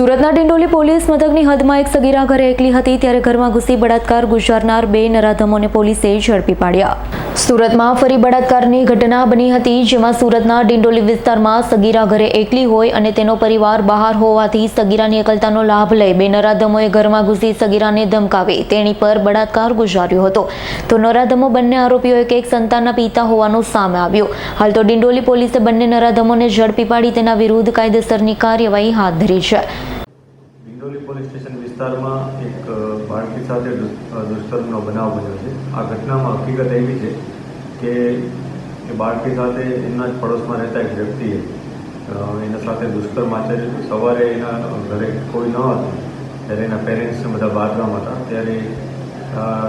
સુરતના ડિંડોલી પોલીસ મથકની હદમાં એક સગીરા ઘરે એકલી હતી, ત્યારે ઘરમાં ઘૂસી બળાત્કાર ગુજારનાર બે નરાધમોને પોલીસે ઝડપી પાડ્યા. સુરતમાં ફરી બળાત્કારની ઘટના બની હતી, જેમાં સુરતના ડિંડોલી વિસ્તારમાં સગીરા ઘરે એકલી હોય અને તેનો પરિવાર બહાર હોવાથી સગીરાની એકલતાનો લાભ લઈ બે નરાધમોએ ઘરમાં ઘૂસી સગીરાને ધમકાવી તેણી પર બળાત્કાર ગુજાર્યો હતો. તો નરાધમો બંને આરોપીઓ એક સંતાનના પિતા હોવાનું સામે આવ્યું. હાલ તો ડિંડોલી પોલીસે બંને નરાધમોને ઝડપી પાડી તેના વિરુદ્ધ કાયદેસરની કાર્યવાહી હાથ ધરી છે. વિસ્તારમાં એક બાળકી સાથે દુષ્કર્મનો બનાવ બન્યો છે. આ ઘટનામાં હકીકત એવી છે કે, એ બાળકી સાથે એમના જ પડોશમાં રહેતા એક વ્યક્તિએ એના સાથે દુષ્કર્મ આચર્યું સવારે એના ઘરે કોઈ ન હતું, ત્યારે એના પેરેન્ટ્સને બધા બહારગામ હતા. ત્યારે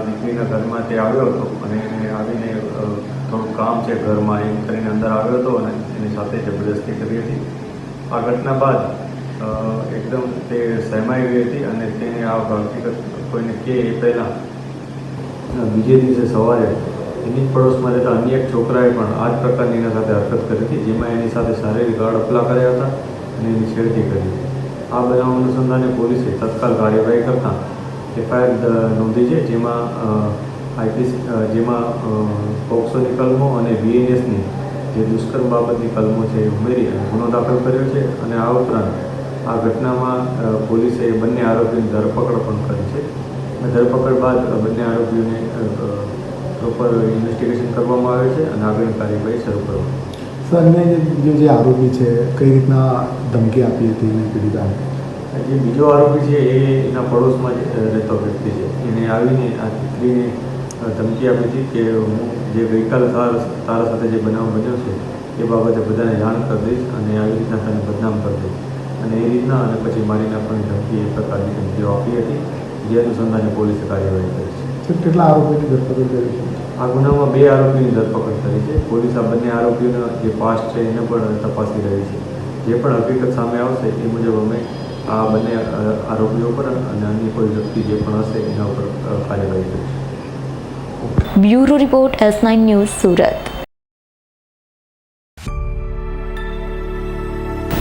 દીકરીના ઘરમાં તે આવ્યો હતો અને એને આવીને થોડું કામ છે ઘરમાં એમ કરીને અંદર આવ્યો હતો અને એની સાથે જબરદસ્તી કરી હતી. આ ઘટના બાદ એકદમ તે સહેમાઈ ગઈ હતી અને તેને આ હકીકત કોઈને કહે એ પહેલાં. બીજે દિવસે સવારે એની જ પડોશમાં રહેતા અન્ય એક છોકરાએ પણ આ જ પ્રકારની એના સાથે હરકત કરી હતી, જેમાં એની સાથે શારીરિક અડપલા કર્યા હતા અને એની છેડતી કરી આ બનાવ અનુસંધાને પોલીસે તત્કાલ કાર્યવાહી કરતાં એફઆઈઆર નોંધી છે, જેમાં આઈપીસી જેમાં પોક્સોની કલમો અને બીએનએસની જે દુષ્કર્મ બાબતની કલમો છે એ ઉમેરી ગુનો દાખલ કર્યો છે અને આ ઉપરાંત આ ઘટનામાં પોલીસે બંને આરોપીની ધરપકડ પણ કરી છે. ધરપકડ બાદ બંને આરોપીઓને પ્રોપર ઇન્વેસ્ટિગેશન કરવામાં આવે છે અને આગળની કાર્યવાહી શરૂ કરવામાં સર અન્ય જે જે આરોપી છે કઈ રીતના ધમકી આપી હતી એને પીડિતાને? જે બીજો આરોપી છે એ એના પડોશમાં જ રહેતો વ્યક્તિ છે. એને આવીને આ દીકરીને ધમકી આપી હતી કે હું જે ગઈકાલે તારા તારા સાથે જે બનાવ બન્યો છે એ બાબતે બધાને જાણ કરી દઈશ અને આવી રીતના તને બદનામ કરી દઈશ. અને એ રીતના અને પછી મારી નાખવાની ધમકી એ પ્રકારની ધમકીઓ આપી હતી જે અનુસંધાને પોલીસે કાર્યવાહી કરી છે. કેટલા આરોપીની ધરપકડ કરી છે? આ ગુનામાં બે આરોપીની ધરપકડ કરી છે. પોલીસ આ બંને આરોપીઓના જે પાસ્ટ છે એને પણ તપાસી રહી છે. જે પણ હકીકત સામે આવશે એ મુજબ અમે આ બંને આરોપીઓ પર અને અન્ય કોઈ વ્યક્તિ જે પણ હશે એના ઉપર કાર્યવાહી કરીશું. Bureau report S nine news Surat.